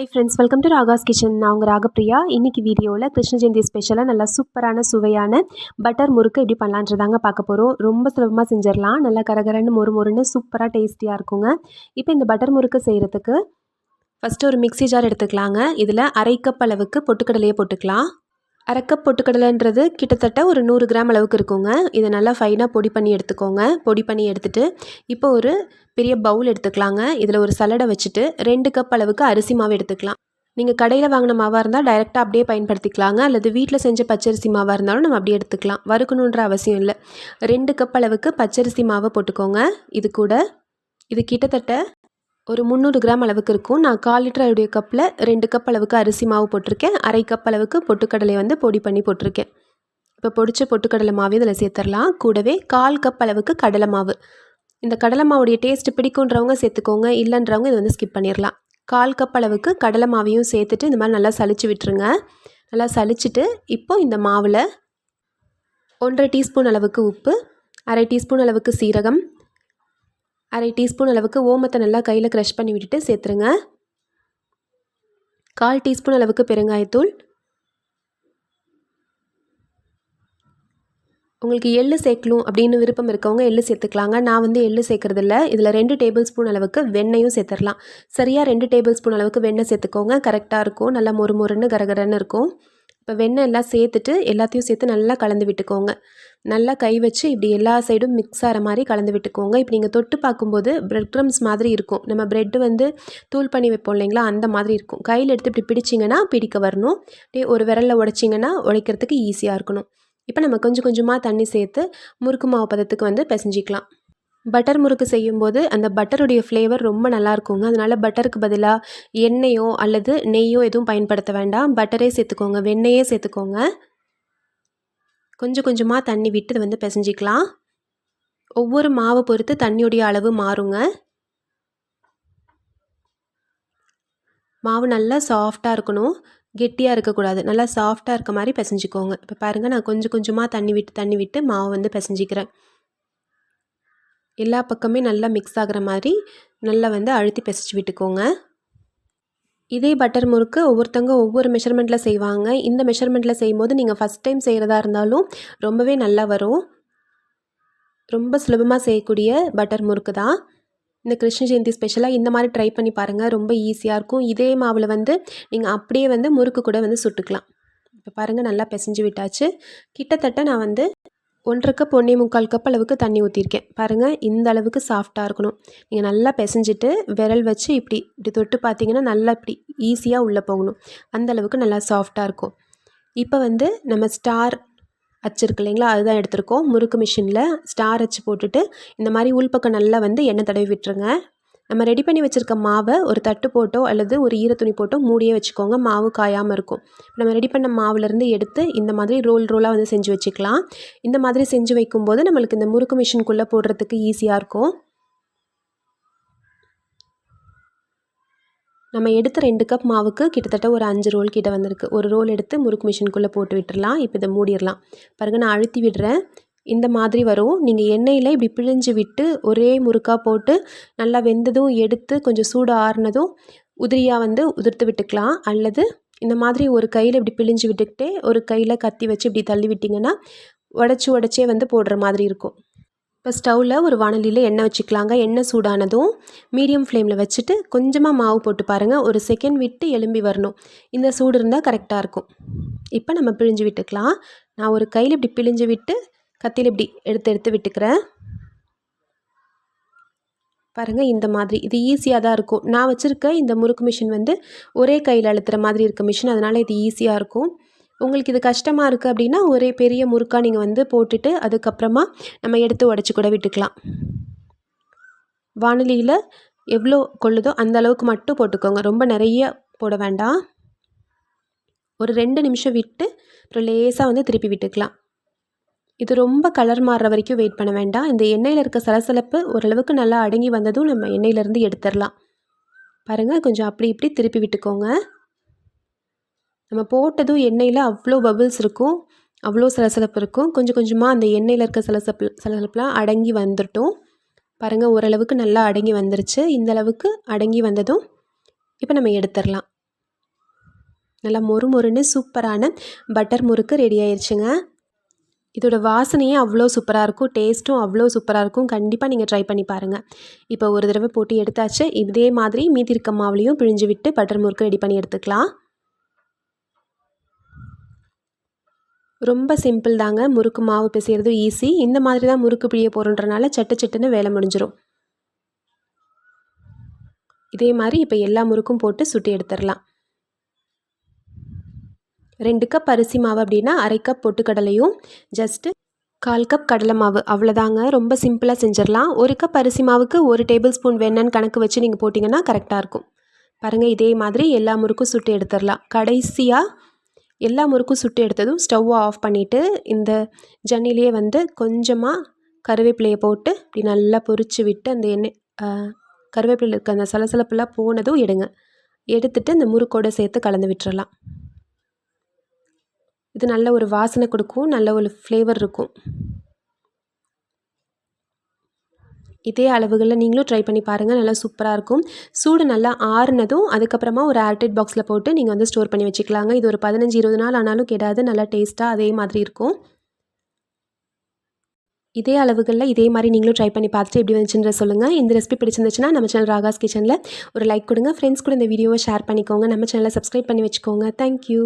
Hi friends welcome to Raga's kitchen நான் உங்கள் ராகப்பிரியா இன்றைக்கி வீடியோவில் கிருஷ்ண ஜெயந்தி ஸ்பெஷலாக நல்லா சூப்பரான சுவையான பட்டர் முறுக்கு எப்படி பண்ணலான்றதாங்க பார்க்க போகிறோம் ரொம்ப சுலபமாக செஞ்சிடலாம். நல்லா கரகரன்னு மொறு மொறுன்னு சூப்பராக டேஸ்டியாக இருக்குங்க. இப்போ இந்த பட்டர் முறுக்கு செய்கிறதுக்கு ஃபஸ்ட்டு ஒரு மிக்ஸி ஜார் எடுத்துக்கலாங்க. இதில் அரை கப் அளவுக்கு பொட்டுக்கடலையை போட்டுக்கலாம். அரைக்கப் பொட்டுக்கடலைன்றது கிட்டத்தட்ட ஒரு நூறு கிராம் அளவுக்கு இருக்குங்க. இதை நல்லா ஃபைனாக பொடி பண்ணி எடுத்துக்கோங்க. பொடி பண்ணி எடுத்துகிட்டு இப்போ ஒரு பெரிய பவுல் எடுத்துக்கலாங்க. இதில் ஒரு சலடை வச்சுட்டு ரெண்டு கப் அளவுக்கு அரிசி மாவு எடுத்துக்கலாம். நீங்கள் கடையில் வாங்கின மாவாக இருந்தால் டைரெக்டாக அப்படியே பயன்படுத்திக்கலாங்க. அல்லது வீட்டில் செஞ்ச பச்சரிசி மாவாக இருந்தாலும் நம்ம அப்படியே எடுத்துக்கலாம். வறுக்கணுன்ற அவசியம் இல்லை. ரெண்டு கப் அளவுக்கு பச்சரிசி மாவை போட்டுக்கோங்க. இது கூட இது கிட்டத்தட்ட ஒரு முந்நூறு கிராம் அளவுக்கு இருக்கும். நான் கால் லிட்டர் உடைய கப்பில் ரெண்டு கப் அளவுக்கு அரிசி மாவு போட்டிருக்கேன். அரை கப் அளவுக்கு பொட்டுக்கடலை வந்து பொடி பண்ணி போட்டிருக்கேன். இப்போ பொடிச்ச பொட்டுக்கடலை மாவு இதில் சேர்த்துடலாம். கூடவே கால் கப் அளவுக்கு கடலை மாவு. இந்த கடலை மாவுடைய டேஸ்ட் பிடிக்குன்றவங்க சேர்த்துக்கோங்க. இல்லைன்றவங்க இதை வந்து ஸ்கிப் பண்ணிடலாம். கால் கப் அளவுக்கு கடலை மாவையும் சேர்த்துட்டு இந்த மாதிரி நல்லா சளிச்சு விட்டுருங்க. நல்லா சளிச்சுட்டு இப்போது இந்த மாவில் ஒன்றரை டீஸ்பூன் அளவுக்கு உப்பு அரை டீஸ்பூன் அளவுக்கு சீரகம் அரை டீஸ்பூன் அளவுக்கு ஓமத்தை நல்லா கையில் க்ரஷ் பண்ணி விட்டுட்டு சேர்த்துருங்க. கால் டீஸ்பூன் அளவுக்கு பெருங்காயத்தூள். உங்களுக்கு எள்ளு சேர்க்கணும் அப்படின்னு விருப்பம் இருக்கவங்க எள்ளு சேர்த்துக்கலாங்க. நான் வந்து எள்ளு சேர்க்குறதில்ல. இதில் ரெண்டு டேபிள் ஸ்பூன் அளவுக்கு வெண்ணையும் சேர்த்துடலாம் சரியாக ரெண்டு டேபிள் ஸ்பூன் அளவுக்கு வெண்ணெய் சேர்த்துக்கோங்க. கரெக்டாக இருக்கும். நல்லா மொறு மொறுன்னு கரகரன்னு இருக்கும். இப்போ வெண்ணெய் எல்லாம் சேர்த்துட்டு எல்லாத்தையும் சேர்த்து நல்லா கலந்து விட்டுக்கோங்க. நல்லா கை வச்சு இப்படி எல்லா சைடும் மிக்ஸ் ஆகிற மாதிரி கலந்து விட்டுக்கோங்க. இப்போ நீங்கள் தொட்டு பார்க்கும்போது ப்ரெட் க்ரம்ஸ் மாதிரி இருக்கும். நம்ம ப்ரெட்டு வந்து தூள் பண்ணி வைப்போம் இல்லைங்களா? அந்த மாதிரி இருக்கும். கையில் எடுத்து இப்படி பிடிச்சிங்கன்னா பிடிக்க வரணும். அப்படியே ஒரு விரலில் உடைச்சிங்கன்னா உடைக்கிறதுக்கு ஈஸியாக இருக்கணும். இப்போ நம்ம கொஞ்சம் கொஞ்சமாக தண்ணி சேர்த்து முறுக்கு மாவு பதத்துக்கு வந்து பிசைஞ்சிக்கலாம். பட்டர் முறுக்கு செய்யும்போது அந்த பட்டருடைய ஃப்ளேவர் ரொம்ப நல்லா இருக்குங்க. அதனால் பட்டருக்கு பதிலாக எண்ணெயோ அல்லது நெய்யோ எதுவும் பயன்படுத்த வேண்டாம். பட்டரே சேர்த்துக்கோங்க. வெண்ணெயே சேர்த்துக்கோங்க. கொஞ்சம் கொஞ்சமாக தண்ணி விட்டு இதை வந்து பிசைஞ்சிக்கலாம். ஒவ்வொரு மாவை பொறுத்து தண்ணியுடைய அளவு மாறுங்க. மாவு நல்லா சாஃப்டாக இருக்கணும். கெட்டியாக இருக்கக்கூடாது. நல்லா சாஃப்டாக இருக்க மாதிரி பிசைஞ்சிக்கோங்க. இப்போ பாருங்கள் நான் கொஞ்சம் கொஞ்சமாக தண்ணி விட்டு தண்ணி விட்டு மாவு வந்து பிசைஞ்சிக்கிறேன். எல்லா பக்கமே நல்லா மிக்ஸ் ஆகிற மாதிரி நல்லா வந்து அழுத்தி பிசைச்சு விட்டுக்கோங்க. இதே பட்டர் முறுக்கு ஒவ்வொருத்தவங்க ஒவ்வொரு மெஷர்மெண்ட்டில் செய்வாங்க. இந்த மெஷர்மெண்ட்டில் செய்யும்போது நீங்கள் ஃபஸ்ட் டைம் செய்கிறதா இருந்தாலும் ரொம்பவே நல்லா வரும். ரொம்ப சுலபமாக செய்யக்கூடிய பட்டர் முறுக்கு தான். இந்த கிருஷ்ண ஜெயந்தி ஸ்பெஷலாக இந்த மாதிரி ட்ரை பண்ணி பாருங்கள் ரொம்ப ஈஸியாக இருக்கும். இதே மாவில் வந்து நீங்கள் அப்படியே வந்து முறுக்கு கூட வந்து சுட்டுக்கலாம். இப்போ பாருங்கள் நல்லா பிசைஞ்சு விட்டாச்சு. கிட்டத்தட்ட நான் வந்து ஒன்றரை கப் ஒன்றே முக்கால் கப் அளவுக்கு தண்ணி ஊற்றிருக்கேன் பாருங்கள் இந்த அளவுக்கு சாஃப்டாக இருக்கணும். நீங்கள் நல்லா பிசைஞ்சிட்டு விரல் வச்சு இப்படி இப்படி தொட்டு பார்த்தீங்கன்னா நல்லா இப்படி ஈஸியாக உள்ளே போகணும். அந்த அளவுக்கு நல்லா சாஃப்டாக இருக்கும். இப்போ வந்து நம்ம ஸ்டார் அச்சு இருக்கு இல்லைங்களா அதுதான் எடுத்திருக்கோம். முறுக்கு மிஷினில் ஸ்டார் அச்சு போட்டுட்டு இந்த மாதிரி உள்பக்கம் நல்லா வந்து எண்ணெய் தடவி விட்டுருங்க. நம்ம ரெடி பண்ணி வச்சுருக்க மாவை ஒரு தட்டு போட்டோ அல்லது ஒரு ஈரத்துணி போட்டோ மூடியே வச்சுக்கோங்க. மாவு காயாமல் இருக்கும். நம்ம ரெடி பண்ண மாவுலேருந்து எடுத்து இந்த மாதிரி ரோல் ரோலாக வந்து செஞ்சு வச்சுக்கலாம். இந்த மாதிரி செஞ்சு வைக்கும்போது நம்மளுக்கு இந்த முறுக்கு மிஷின்குள்ளே போடுறதுக்கு ஈஸியாக இருக்கும். நம்ம எடுத்த ரெண்டு கப் மாவுக்கு கிட்டத்தட்ட ஒரு அஞ்சு ரோல் கிட்ட வந்திருக்கு. ஒரு ரோல் எடுத்து முறுக்கு மிஷினுக்குள்ளே போட்டு விட்டுடலாம் இப்போ இதை மூடிடலாம். பாருங்கள் நான் அழுத்தி விடுறேன். இந்த மாதிரி வரும். நீங்கள் எண்ணெயில் இப்படி பிழிஞ்சு விட்டு ஒரே முறுக்காக போட்டு நல்லா வெந்ததும் எடுத்து கொஞ்சம் சூடு ஆறுனதும் உதிரியாக வந்து உதிர்த்து விட்டுக்கலாம். அல்லது இந்த மாதிரி ஒரு கையில் இப்படி பிழிஞ்சு விட்டுக்கிட்டே ஒரு கையில் கத்தி வச்சு இப்படி தள்ளி விட்டிங்கன்னா உடச்சி உடச்சே வந்து போடுற மாதிரி இருக்கும். இப்போ ஸ்டவ்வில் ஒரு வானலியில் எண்ணெய் வச்சுக்கலாங்க. எண்ணெய் சூடானதும் மீடியம் ஃப்ளேமில் வச்சுட்டு கொஞ்சமாக மாவு போட்டு பாருங்கள் ஒரு செகண்ட் விட்டு எலும்பி வரணும். இந்த சூடு இருந்தால் கரெக்டாக இருக்கும். இப்போ நம்ம பிழிஞ்சு விட்டுக்கலாம். நான் ஒரு கையில் இப்படி பிழிஞ்சு விட்டு கத்தியில் இப்படி எடுத்து எடுத்து விட்டுக்கிறேன் பாருங்கள் இந்த மாதிரி. இது ஈஸியாக தான் இருக்கும். நான் வச்சுருக்க இந்த முறுக்கு மிஷின் வந்து ஒரே கையில் அழுத்துகிற மாதிரி இருக்க மிஷின் அதனால் இது ஈஸியாக இருக்கும். உங்களுக்கு இது கஷ்டமாக இருக்குது அப்படின்னா ஒரே பெரிய முறுக்காக நீங்கள் வந்து போட்டுட்டு அதுக்கப்புறமா நம்ம எடுத்து உடச்சி கூட விட்டுக்கலாம். வானொலியில் எவ்வளோ கொள்ளுதோ அந்த அளவுக்கு மட்டும் போட்டுக்கோங்க. ரொம்ப நிறைய போட வேண்டாம். ஒரு ரெண்டு நிமிஷம் விட்டு அப்புறம் லேசாக வந்து திருப்பி விட்டுக்கலாம். இது ரொம்ப கலர் மாறுற வரைக்கும் வெயிட் பண்ண வேண்டாம். இந்த எண்ணெயில் இருக்க சலசலப்பு ஓரளவுக்கு நல்லா அடங்கி வந்ததும் நம்ம எண்ணெயிலேருந்து எடுத்துடலாம். பாருங்கள் கொஞ்சம் அப்படி இப்படி திருப்பி விட்டுக்கோங்க. நம்ம போட்டதும் எண்ணெயில் அவ்வளோ பபிள்ஸ் இருக்கும் அவ்வளோ சலசலப்பு இருக்கும். கொஞ்சம் கொஞ்சமாக அந்த எண்ணெயில் இருக்க சலசப்பு சலசலப்புலாம் அடங்கி வந்துட்டோம். பாருங்கள் ஓரளவுக்கு நல்லா அடங்கி வந்துருச்சு. இந்த அளவுக்கு அடங்கி வந்ததும் இப்போ நம்ம எடுத்துடலாம். நல்லா மொறு மொறுன்னு சூப்பரான பட்டர் முறுக்கு ரெடி ஆயிடுச்சுங்க இதோட வாசனையே அவ்வளோ சூப்பராக இருக்கும். டேஸ்ட்டும் அவ்வளோ சூப்பராக இருக்கும். கண்டிப்பாக நீங்கள் ட்ரை பண்ணி பாருங்கள் இப்போ ஒரு தடவை போட்டு எடுத்தாச்சு. இதே மாதிரி மீதி இருக்க மாவுலையும் பிழிஞ்சு விட்டு பட்டர் முறுக்கு ரெடி பண்ணி எடுத்துக்கலாம். ரொம்ப சிம்பிள் தாங்க. முறுக்கு மாவு பிசைகிறது ஈஸி இந்த மாதிரி தான் முறுக்கு பிழிய போகிறோன்றனால சட்டு சட்டுன்னு வேலை முடிஞ்சிடும் இதே மாதிரி இப்போ எல்லா முறுக்கும் போட்டு சுட்டி எடுத்துடலாம். ரெண்டு கப் அரிசி மாவு அப்படின்னா அரை கப் பொட்டுக்கடலையும் ஜஸ்ட்டு கால் கப் கடலை மாவு. அவ்வளோதாங்க ரொம்ப சிம்பிளாக செஞ்சிடலாம். ஒரு கப் அரிசி மாவுக்கு ஒரு டேபிள் ஸ்பூன் வெண்ணெய்னு கணக்கு வச்சு நீங்கள் போட்டிங்கன்னா கரெக்டாக இருக்கும். பாருங்கள் இதே மாதிரி எல்லா முறுக்கும் சுட்டு எடுத்துடலாம். கடைசியாக எல்லா முறுக்கும் சுட்டு எடுத்ததும் ஸ்டவ்வை ஆஃப் பண்ணிவிட்டு இந்த ஜன்னிலேயே வந்து கொஞ்சமாக கருவேப்பிலையை போட்டு இப்படி நல்லா பொறிச்சு விட்டு அந்த எண்ணெய் கருவேப்பிலை இருக்க அந்த சலசலப்பெல்லாம் போனதும் எடுங்க. எடுத்துகிட்டு இந்த முறுக்கோடு சேர்த்து கலந்து விட்டுறலாம். இது நல்ல ஒரு வாசனை கொடுக்கும் நல்ல ஒரு ஃப்ளேவர் இருக்கும். இதே அளவுகளில் நீங்களும் ட்ரை பண்ணி பாருங்கள் நல்லா சூப்பராக இருக்கும். சூடு நல்லா ஆறுனதும் அதுக்கப்புறமா ஒரு ஏர்டைட் பாக்ஸில் போட்டு நீங்கள் வந்து ஸ்டோர் பண்ணி வச்சுக்கலாங்க. இது ஒரு பதினஞ்சு இருபது நாள் ஆனாலும் கெடாது நல்லா டேஸ்ட்டாக அதே மாதிரி இருக்கும். இதே அளவுகளில் இதே மாதிரி நீங்களும் ட்ரை பண்ணி பார்த்துட்டு எப்படி வந்துச்சுன்ற சொல்லுங்கள் இந்த ரெசிபி பிடிச்சிருந்துச்சுன்னா நம்ம சேனல் ராகாஸ் கிச்சனில் ஒரு லைக் கொடுங்க. ஃப்ரெண்ட்ஸ் கூட இந்த வீடியோவை ஷேர் பண்ணிக்கோங்க. நம்ம சேனலை சப்ஸ்கிரைப் பண்ணி வச்சுக்கோங்க. தேங்க்யூ